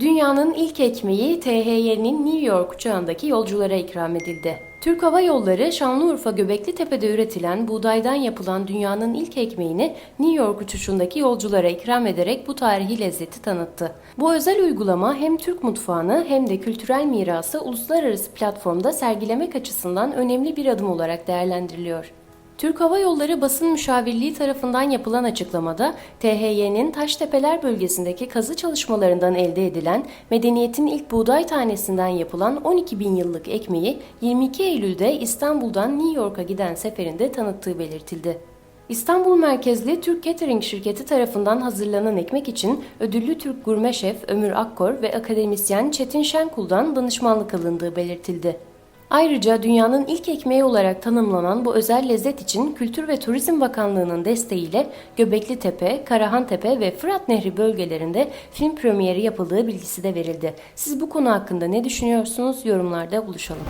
Dünyanın ilk ekmeği THY'nin New York uçağındaki yolculara ikram edildi. Türk Hava Yolları Şanlıurfa Göbekli Tepe'de üretilen buğdaydan yapılan dünyanın ilk ekmeğini New York uçuşundaki yolculara ikram ederek bu tarihi lezzeti tanıttı. Bu özel uygulama hem Türk mutfağını hem de kültürel mirası uluslararası platformda sergilemek açısından önemli bir adım olarak değerlendiriliyor. Türk Hava Yolları Basın Müşavirliği tarafından yapılan açıklamada THY'nin Taştepeler bölgesindeki kazı çalışmalarından elde edilen medeniyetin ilk buğday tanesinden yapılan 12 bin yıllık ekmeği 22 Eylül'de İstanbul'dan New York'a giden seferinde tanıttığı belirtildi. İstanbul merkezli Türk Catering şirketi tarafından hazırlanan ekmek için ödüllü Türk gurme şef Ömür Akkor ve akademisyen Çetin Şenkul'dan danışmanlık alındığı belirtildi. Ayrıca dünyanın ilk ekmeği olarak tanımlanan bu özel lezzet için Kültür ve Turizm Bakanlığı'nın desteğiyle Göbekli Tepe, Karahan Tepe ve Fırat Nehri bölgelerinde film premieri yapıldığı bilgisi de verildi. Siz bu konu hakkında ne düşünüyorsunuz? Yorumlarda buluşalım.